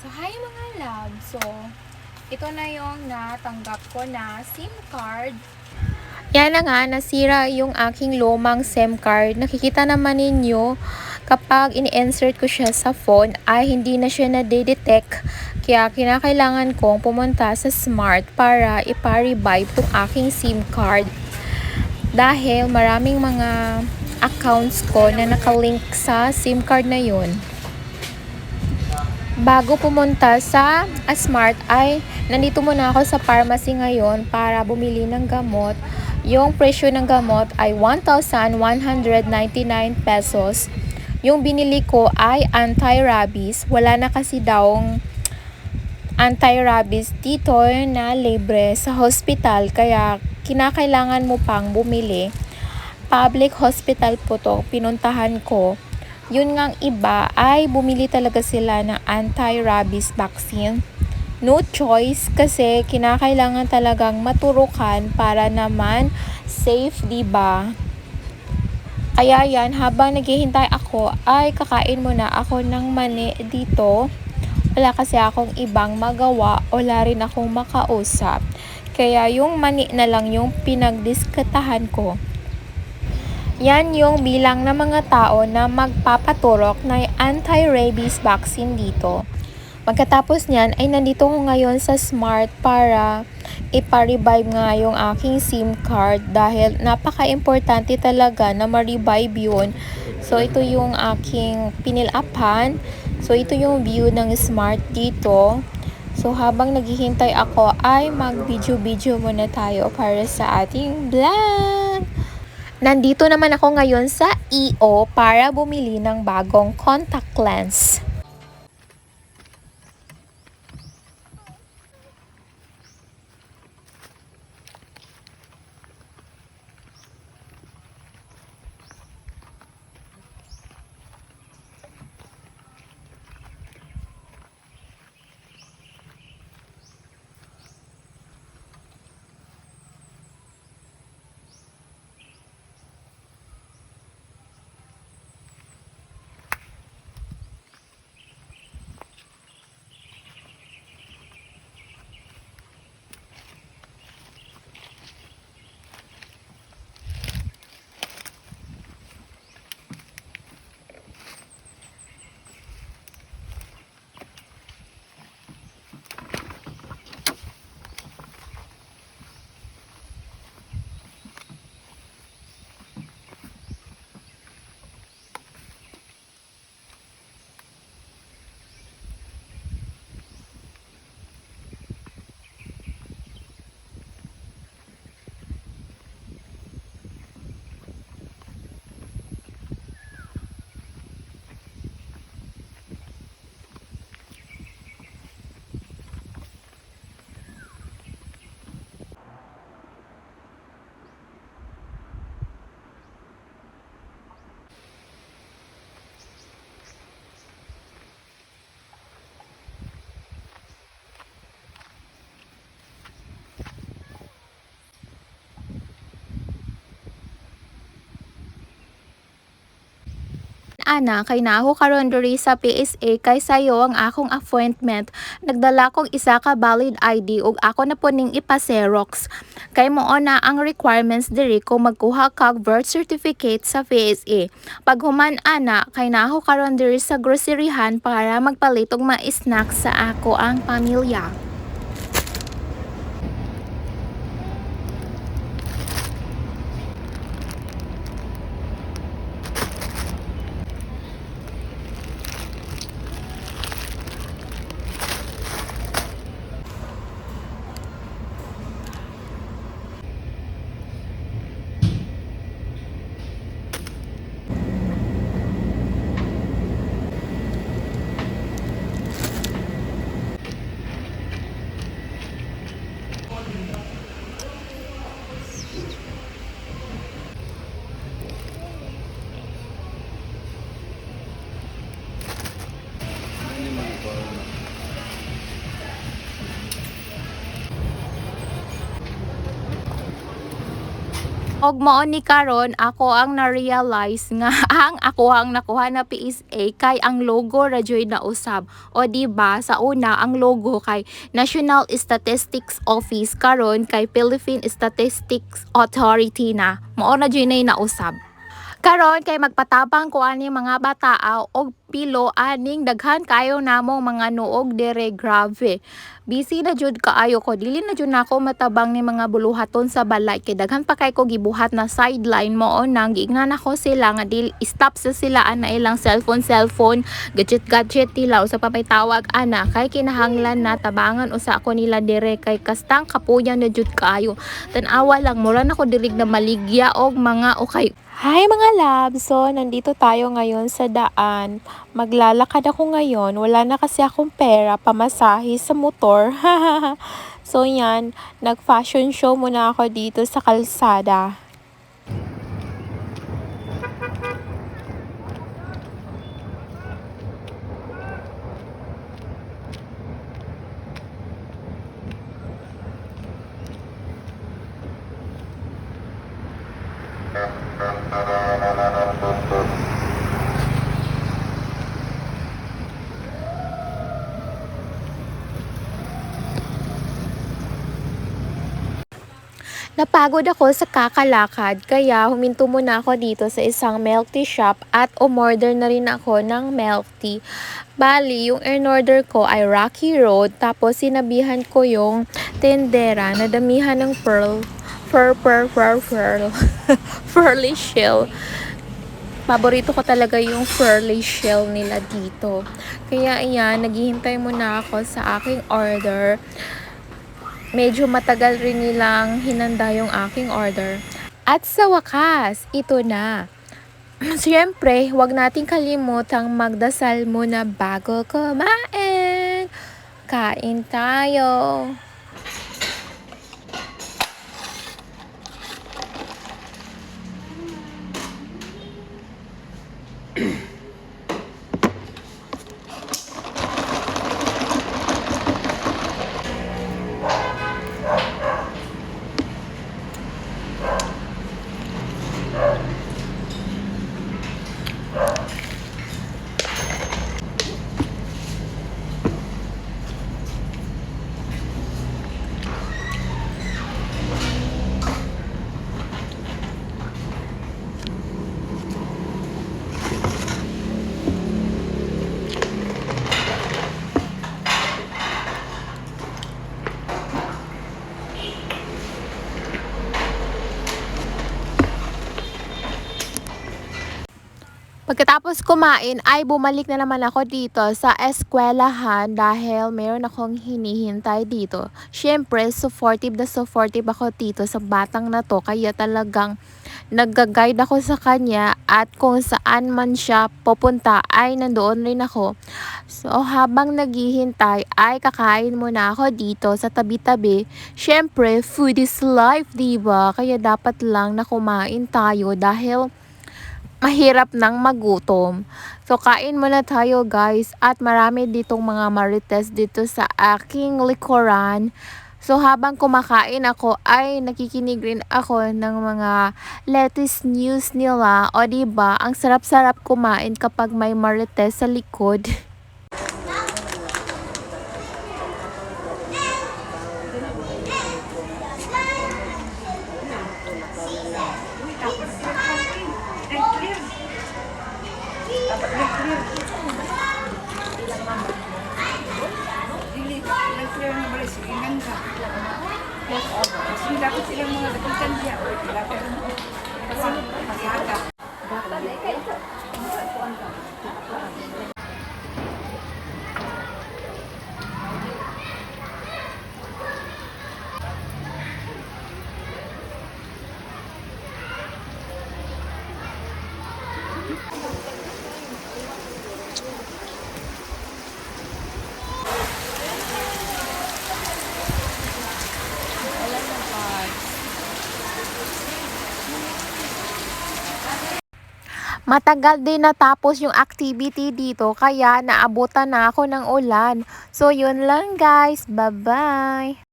So, hi mga love. So, ito na yung natanggap ko na SIM card. Yan na nga, nasira yung aking lumang SIM card. Nakikita naman ninyo, kapag ini-insert ko siya sa phone, ay hindi na siya na-detect. Kaya kinakailangan kong pumunta sa Smart para ipa-revive tong aking SIM card. Dahil maraming mga accounts ko na nakalink sa SIM card na yun bago pumunta sa Smart ay nandito muna ako sa pharmacy ngayon para bumili ng gamot. Yung presyo ng gamot ay 1,199 pesos. Yung binili ko ay anti-rabies. Wala na kasi daw anti-rabies dito na libre sa hospital kaya kinakailangan mo pang bumili. Public hospital po to, pinuntahan ko yun ngang iba ay bumili talaga sila ng anti-rabies vaccine. No choice kasi kinakailangan talagang maturukan para naman safe, 'di ba? Kaya yan, habang naghihintay ako, ay kakain muna ako ng mani dito. Wala kasi akong ibang magawa, wala rin akong makausap. Kaya yung mani na lang yung pinagdiskatahan ko. Yan yung bilang ng mga tao na magpapaturok ng anti-rabies vaccine dito. Pagkatapos niyan ay nandito ko ngayon sa Smart para ipa-revive nga yung aking SIM card dahil napaka-importante talaga na ma-revive yun. So ito yung aking pinilapan. So ito yung view ng Smart dito. So habang naghihintay ako ay mag-video-video muna tayo para sa ating vlog. Nandito naman ako ngayon sa EO para bumili ng bagong contact lens. Ana kay naho karon diri sa PSA kay sayo ang akong appointment. Nagdala kong isa ka valid ID ug ako na po ning ipa-xerox. Kay mo na ang requirements diri kung magkuha kag birth certificate sa PSA pag human ana kay naho karon diri sa groceryhan para magpalit og mga snack sa ako ang pamilya Og mao ni karon ako ang na-realize nga ang ako ang nakuha na PSA kay ang logo ra na usab. O di ba sa una ang logo kay National Statistics Office karon kay Philippine Statistics Authority na. Mao na na nausab. Karon kay magpatabang ko ani mga batao og pilo aning daghan kayo namong mga nuog dire grabe. Busy na jud kaayo ko. Dili na jud nako matabang ni mga buluhaton sa balay. Kay daghan pa kay ko gibuhat na sideline mo nang giingnan ako sila nga dil stop sa sila ana ilang cellphone cellphone. Gadget gadget nila usa pa may tawag ana kay kinahanglan na tabangan usa ako nila dire kay kastang kapuyan na jud kaayo. Tan-awa lang mura na ko dirig na maligya og mga okay Hi mga love! So, nandito tayo ngayon sa daan. Maglalakad ako ngayon. Wala na kasi akong pera pamasahe sa motor. so, yan. Nag-fashion show muna ako dito sa kalsada. Napagod ako sa kakalakad kaya huminto muna ako dito sa isang milk tea shop at umorder na rin ako ng milk tea. Bali, yung in-order ko ay Rocky Road tapos sinabihan ko yung tendera na damihan ng pearl, pearl, pearl, pearl, pearl, pearly shell. Paborito ko talaga yung pearly shell nila dito. Kaya ayan, naghihintay muna ako sa aking order medyo matagal rin nilang hinanda yung aking order. At sa wakas, ito na. Siyempre, huwag nating kalimutang magdasal muna bago kumain. Kain tayo. Pagkatapos kumain ay bumalik na naman ako dito sa eskwelahan dahil mayroon akong hinihintay dito. Siyempre, supportive na supportive ako dito sa batang na to kaya talagang nagga-guide ako sa kanya at kung saan man siya pupunta ay nandoon rin ako. So habang naghihintay ay kakain muna ako dito sa tabi-tabi. Siyempre, food is life, 'di ba? Kaya dapat lang na kumain tayo dahil mahirap nang magutom. So, kain muna tayo guys. At marami ditong mga marites dito sa aking likuran. So, habang kumakain ako, ay nakikinig rin ako ng mga latest news nila. O, ba ang sarap-sarap kumain kapag may marites sa likod. Dili, nag-clear ng balis, ingan ka. Kasi dapat silang mga dapitan diya, o dapat Matagal din natapos yung activity dito kaya naabutan na ako ng ulan. So yun lang guys. Bye-bye!